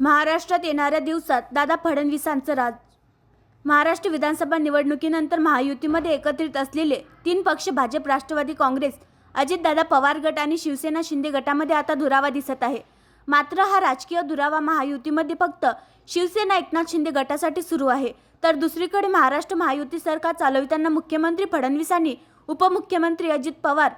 महाराष्ट्रात येणाऱ्या दिवसात दादा फडणवीसांचं राज. महाराष्ट्र विधानसभा निवडणुकीनंतर महायुतीमध्ये एकत्रित असलेले तीन पक्ष भाजप राष्ट्रवादी काँग्रेस अजितदादा पवार गट आणि शिवसेना शिंदे गटामध्ये आता दुरावा दिसत आहे. मात्र हा राजकीय दुरावा महायुतीमध्ये फक्त शिवसेना एकनाथ शिंदे गटासाठी सुरू आहे. तर दुसरीकडे महाराष्ट्र महायुती सरकार चालविताना मुख्यमंत्री फडणवीसांनी उपमुख्यमंत्री अजित पवार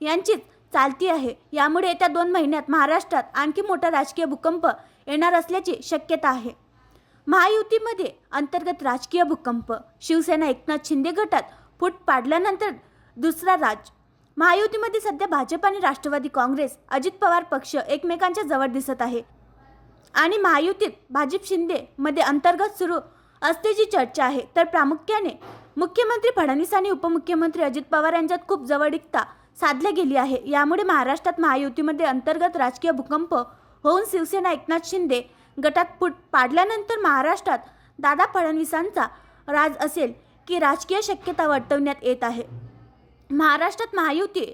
यांचीच चालती आहे. यामुळे येत्या दोन महिन्यात महाराष्ट्रात आणखी मोठा राजकीय भूकंप येणार असल्याची शक्यता आहे. महायुतीमध्ये अंतर्गत राजकीय भूकंप शिवसेना एकनाथ शिंदे गटात फूट पाडल्यानंतर दुसरा राज. महायुतीमध्ये सध्या भाजप आणि राष्ट्रवादी काँग्रेस अजित पवार पक्ष एकमेकांच्या जवळ दिसत आहे. आणि महायुतीत भाजप शिंदे मध्ये अंतर्गत सुरू असल्याची चर्चा आहे. तर प्रामुख्याने मुख्यमंत्री फडणवीस आणि उपमुख्यमंत्री अजित पवार यांच्यात खूप जवळीकता साधल्या गेली आहे. यामुळे महाराष्ट्रात महायुतीमध्ये अंतर्गत राजकीय भूकंप होऊन शिवसेना एकनाथ शिंदे गटात फूट पाडल्यानंतर महाराष्ट्रात दादा फडणवीसांचा राज असेल की राजकीय शक्यता वर्तवण्यात येत आहे. महाराष्ट्रात महायुती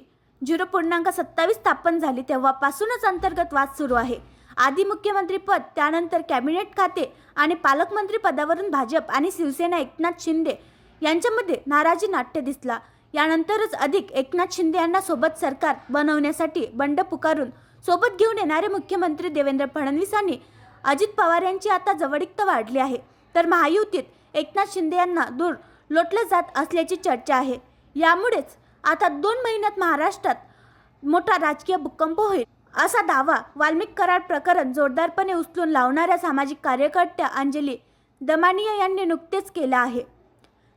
झिरो पूर्णांक सत्तावीस स्थापन झाली तेव्हापासूनच अंतर्गत वाद सुरू आहे. आधी मुख्यमंत्रीपद त्यानंतर कॅबिनेट खाते आणि पालकमंत्री पदावरून भाजप आणि शिवसेना एकनाथ शिंदे यांच्यामध्ये नाराजी नाट्य दिसला. यानंतरच अधिक एकनाथ शिंदे यांना सोबत सरकार बनवण्यासाठी बंड पुकारून सोबत घेऊन येणारे मुख्यमंत्री देवेंद्र फडणवीसांनी अजित पवार यांची आता जवळिकता वाढली आहे. तर महायुतीत एकनाथ शिंदे यांना दूर लोटलं जात असल्याची चर्चा आहे. यामुळेच आता दोन महिन्यात महाराष्ट्रात मोठा राजकीय भूकंप होईल. असा दावा वाल्मिक कराड प्रकरण जोरदारपणे उचलून लावणाऱ्या सामाजिक कार्यकर्त्या अंजली दमानिया यांनी नुकतेच केला आहे.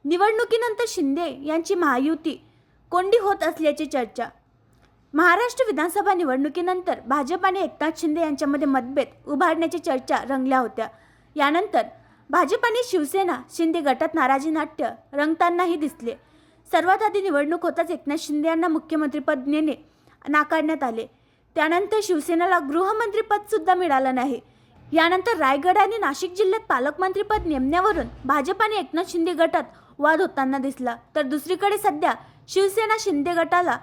निवडणुकीनंतर शिंदे यांची महायुती कोंडी होत असल्याची चर्चा. महाराष्ट्र विधानसभा निवडणुकीनंतर भाजप आणि एकनाथ शिंदे यांच्यामध्ये मतभेद उभारण्याची चर्चा रंगल्या होत्या. यानंतर भाजप आणि शिवसेना शिंदे गटात नाराजी नाट्य रंगतानाही दिसले. सर्वात आधी निवडणूक होताच एकनाथ शिंदे यांना मुख्यमंत्रीपद नेणे नाकारण्यात आले. त्यानंतर शिवसेनेला गृहमंत्रीपदसुद्धा मिळालं नाही. यानंतर रायगड आणि नाशिक जिल्ह्यात पालकमंत्रीपद नेमण्यावरून भाजप आणि एकनाथ शिंदे गटात वाद होताना दिसला. तर दुसरीकडे सध्या शिवसेना शिंदे गटाला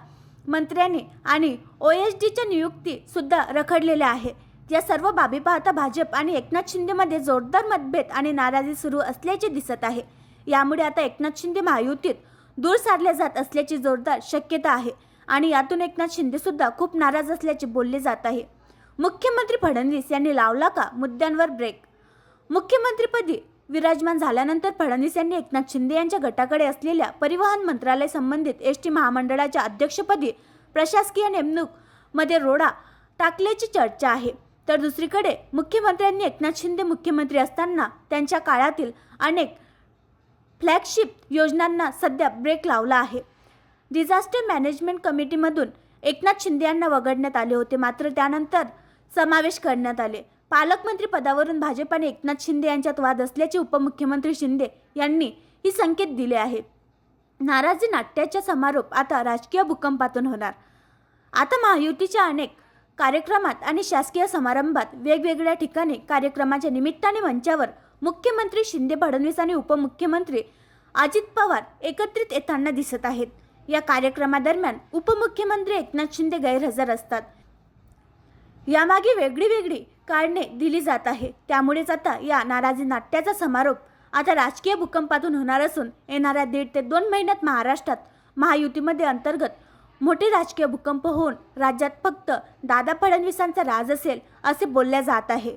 मंत्र्यांनी आणि ओ एस डीच्या नियुक्तीसुद्धा रखडलेल्या आहे. या सर्व बाबी पाहता भाजप आणि एकनाथ शिंदेमध्ये जोरदार मतभेद आणि नाराजी सुरू असल्याचे दिसत आहे. यामुळे आता एकनाथ शिंदे महायुतीत दूर सारले जात असल्याची जोरदार शक्यता आहे आणि यातून एकनाथ शिंदेसुद्धा खूप नाराज असल्याचे बोलले जात आहे. मुख्यमंत्री फडणवीस यांनी लावला का मुद्द्यांवर ब्रेक मुख्यमंत्रीपदी विराजमान झाल्यानंतर फडणवीस यांनी एकनाथ शिंदे यांच्या गटाकडे असलेल्या परिवहन मंत्रालय संबंधित एस टी महामंडळाच्या अध्यक्षपदी प्रशासकीय नेमणूकमध्ये रोडा टाकल्याची चर्चा आहे. तर दुसरीकडे मुख्यमंत्र्यांनी एकनाथ शिंदे मुख्यमंत्री असताना त्यांच्या काळातील अनेक फ्लॅगशिप योजनांना सध्या ब्रेक लावला आहे. डिझास्टर मॅनेजमेंट कमिटीमधून एकनाथ शिंदे यांना वगळण्यात आले होते. मात्र त्यानंतर समावेश करण्यात आले. पालकमंत्री पदावरून भाजपाने एकनाथ शिंदे यांच्यात वाद असल्याचे उपमुख्यमंत्री शिंदे यांनी ही संकेत दिले आहे नाराजी नाट्याचा समारोप आता राजकीय भूकंपातून होणार. आता महायुतीच्या अनेक कार्यक्रमात आणि शासकीय समारंभात वेगवेगळ्या ठिकाणी कार्यक्रमाच्या निमित्ताने मंचावर मुख्यमंत्री शिंदे फडणवीस आणि उपमुख्यमंत्री अजित पवार एकत्रित येताना दिसत आहेत. या कार्यक्रमादरम्यान उपमुख्यमंत्री एकनाथ शिंदे गैरहजर असतात. यामागे वेगळी वेगळी कारणे दिली जात आहे. त्यामुळेच आता या नाराजी नाट्याचा समारोप आता राजकीय भूकंपातून होणार असून येणाऱ्या दीड ते दोन महिन्यात महाराष्ट्रात महायुतीमध्ये अंतर्गत मोठे राजकीय भूकंप होऊन राज्यात फक्त दादा फडणवीसांचा राज असेल असे बोलल्या जात आहे.